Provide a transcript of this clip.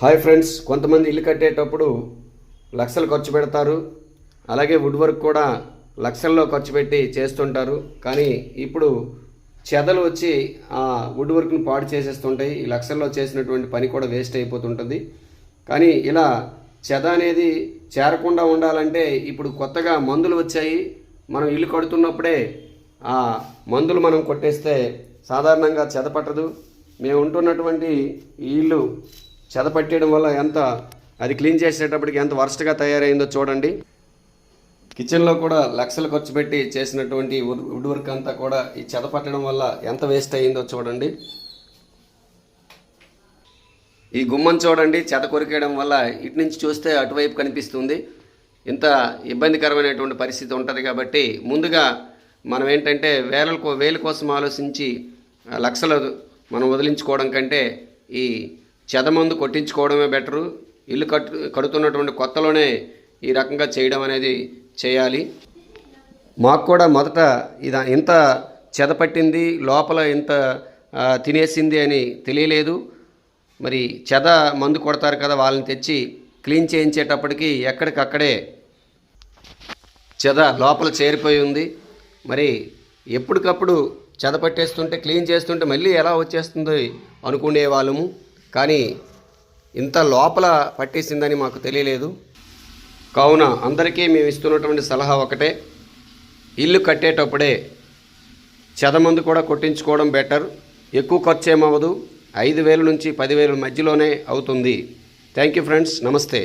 Hi friends కొంతమంది ఇల్లు కట్టేటప్పుడు లక్షలు ఖర్చు పెడతారు. అలాగే వుడ్ వర్క్ కూడా లక్షల్లో ఖర్చు పెట్టి చేస్తుంటారు. కానీ ఇప్పుడు చెదలు వచ్చి ఆ వుడ్ వర్క్ని పాడు చేసేస్తుంటాయి. ఈ లక్షల్లో చేసినటువంటి పని కూడా వేస్ట్ అయిపోతుంటుంది. కానీ ఇలా చెద అనేది చేరకుండా ఉండాలంటే ఇప్పుడు కొత్తగా మందులు వచ్చాయి. మనం ఇల్లు కడుతున్నప్పుడే ఆ మందులు మనం కొట్టేస్తే సాధారణంగా చెద పట్టదు. మేము ఉంటున్నటువంటి ఈ ఇల్లు చెద పట్టేయడం వల్ల ఎంత అది క్లీన్ చేసేటప్పటికి ఎంత వరస్ట్గా తయారైందో చూడండి. కిచెన్లో కూడా లక్షలు ఖర్చు పెట్టి చేసినటువంటి వుడ్ వర్క్ అంతా కూడా ఈ చెద పట్టడం వల్ల ఎంత వేస్ట్ అయ్యిందో చూడండి. ఈ గుమ్మం చూడండి చెద కొరికేయడం వల్ల ఇటు నుంచి చూస్తే అటువైపు కనిపిస్తుంది. ఇంత ఇబ్బందికరమైనటువంటి పరిస్థితి ఉంటుంది కాబట్టి ముందుగా మనం ఏంటంటే వేల కో- కోసం ఆలోచించి లక్షలు మనం వదిలించుకోవడం కంటే ఈ చెద మందు కొట్టించుకోవడమే బెటరు. ఇల్లు కట్టు కడుతున్నటువంటి కొత్తలోనే ఈ రకంగా చేయడం అనేది చేయాలి. మాకు కూడా మొదట ఇది ఇంత చెద పట్టింది లోపల ఇంత తినేసింది అని తెలియలేదు. మరి చెద మందు కొడతారు కదా వాళ్ళని తెచ్చి క్లీన్ చేయించేటప్పటికి ఎక్కడికక్కడే చెద లోపల చేరిపోయి ఉంది. మరి ఎప్పటికప్పుడు చెద పట్టేస్తుంటే క్లీన్ చేస్తుంటే మళ్ళీ ఎలా వచ్చేస్తుంది అనుకునే వాళ్ళము. కానీ ఇంత లోపల పట్టేసిందని మాకు తెలియలేదు. కావున అందరికీ మేము ఇస్తున్నటువంటి సలహా ఒకటే ఇల్లు కట్టేటప్పుడే చెదమందు కూడా కొట్టించుకోవడం బెటర్. ఎక్కువ ఖర్చు ఏమవ్వదు ఐదు వేల నుంచి పదివేల మధ్యలోనే అవుతుంది. Thank you friends. నమస్తే.